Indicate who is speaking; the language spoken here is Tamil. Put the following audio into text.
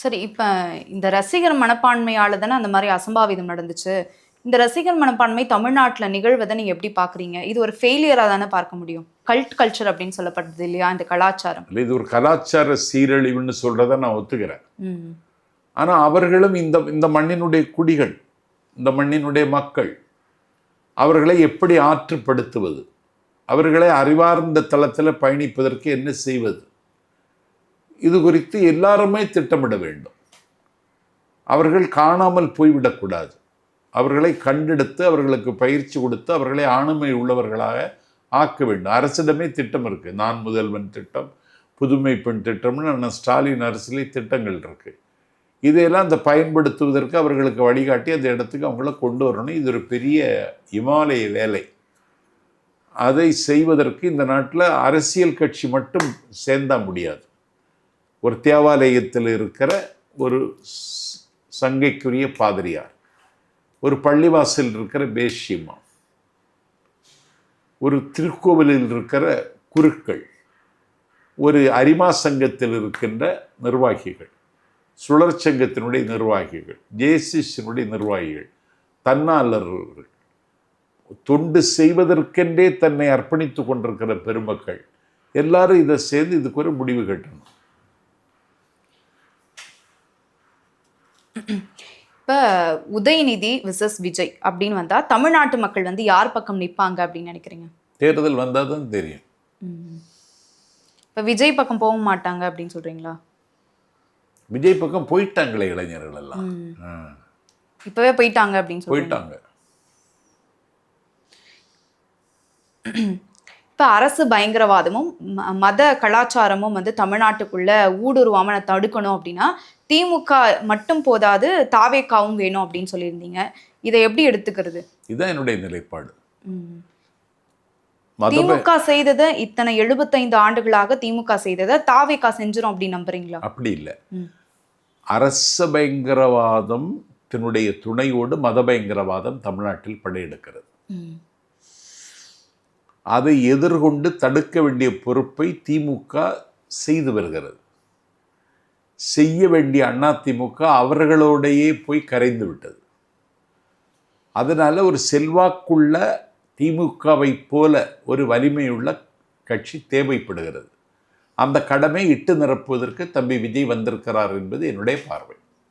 Speaker 1: சரி இப்போ இந்த ரசிகர் மனப்பான்மையால தானே அந்த மாதிரி அசம்பாவிதம் நடந்துச்சு. இந்த ரசிகர் மனப்பான்மை தமிழ்நாட்டில் நிகழ்வதை நீங்கள் எப்படி பார்க்குறீங்க இது ஒரு ஃபெயிலியராக தானே பார்க்க முடியும். கல்ட் கல்ச்சர் அப்படின்னு சொல்லப்படுது இல்லையா இந்த கலாச்சாரம்?
Speaker 2: இல்லை இது ஒரு கலாச்சார சீரழிவுன்னு சொல்கிறத நான் ஒத்துக்கிறேன். ஆனால் அவர்களும் இந்த இந்த மண்ணினுடைய குடிகள் இந்த மண்ணினுடைய மக்கள் அவர்களை எப்படி ஆற்றுப்படுத்துவது? அவர்களை அறிவார்ந்த தளத்தில் பயணிப்பதற்கு என்ன செய்வது? இது குறித்து எல்லாருமே திட்டமிட வேண்டும். அவர்கள் காணாமல் போய்விடக்கூடாது. அவர்களை கண்டெடுத்து அவர்களுக்கு பயிற்சி கொடுத்து அவர்களை ஆளுமை உள்ளவர்களாக ஆக்க வேண்டும். அரசிடமே திட்டம் இருக்குது நான் முதல்வன் திட்டம் புதுமை பெண் திட்டம்னு அண்ணன் ஸ்டாலின் அரசிலே திட்டங்கள் இருக்குது இதையெல்லாம் அந்த பயன்படுத்துவதற்கு அவர்களுக்கு வழிகாட்டி அந்த இடத்துக்கு அவங்கள கொண்டு வரணும். இது ஒரு பெரிய இமாலய வேலை. அதை செய்வதற்கு இந்த நாட்டில் அரசியல் கட்சி மட்டும் சேர்ந்தா முடியாது. ஒரு தேவாலயத்தில் இருக்கிற ஒரு சங்கைக்குரிய பாதிரியார். ஒரு பள்ளிவாசல் இருக்கிற பேஷிமா ஒரு திருக்கோவிலில் இருக்கிற குருக்கள். ஒரு அரிமா சங்கத்தில் இருக்கின்ற நிர்வாகிகள். சுழற் சங்கத்தினுடைய நிர்வாகிகள். ஜேசிஸினுடைய நிர்வாகிகள். தன்னாளர்கள். தொண்டு செய்வதற்கென்றே தன்னை அர்ப்பணித்து கொண்டிருக்கிற பெருமக்கள். எல்லாரும் இதை சேர்ந்து இதுக்கு ஒரு முடிவு கட்டணும்.
Speaker 1: இப்போ உதயநிதி விசஸ் விஜய் அப்படின்னு வந்தா தமிழ்நாட்டு மக்கள் வந்து யார் பக்கம் நிற்பாங்க அப்படின்னு நினைக்கிறீங்க?
Speaker 2: தேர்தல் வந்தால் தான் தெரியும்
Speaker 1: இப்போ விஜய் பக்கம் போக மாட்டாங்க அப்படின்னு சொல்றீங்களா?
Speaker 2: விஜய் பக்கம் போயிட்டாங்களே இளைஞர்கள் எல்லாம்.
Speaker 1: இப்பவே போயிட்டாங்க அப்படின்னு சொல்றீங்க.
Speaker 2: போயிட்டாங்க.
Speaker 1: இப்போ அரசு பயங்கரவாதமும் மத கலாச்சாரமும் வந்து தமிழ்நாட்டுக்குள்ள ஊடுருவாம நான் தடுக்கணும் அப்படின்னா திமுக மட்டும் போதாது தாவேக்காவும் வேணும் அப்படின்னு சொல்லியிருந்தீங்க. இதை எப்படி எடுத்துக்கிறது?
Speaker 2: இதுதான் என்னுடைய நிலைப்பாடு.
Speaker 1: திமுக செய்ததை இத்தனை எழுபத்தைந்து ஆண்டுகளாக திமுக செய்ததை தாவேக்கா செஞ்சிரும் அப்படின்னு நம்புறீங்களா?
Speaker 2: அப்படி இல்லை. அரச பயங்கரவாதம் தன்னுடைய துணையோடு மத பயங்கரவாதம் தமிழ்நாட்டில் படையெடுக்கிறது. அதை எதிர்கொண்டு தடுக்க வேண்டிய பொறுப்பை திமுக செய்து வருகிறது. செய்ய வேண்டிய அண்ணா திமுக அவர்களோடையே போய் கரைந்து விட்டது. அதனால் ஒரு செல்வாக்குள்ள திமுகவை போல ஒரு வலிமையுள்ள கட்சி தேவைப்படுகிறது. அந்த கடமை இட்டு நிரப்புவதற்கு தம்பி விஜய் வந்திருக்கிறார் என்பது என்னுடைய பார்வை.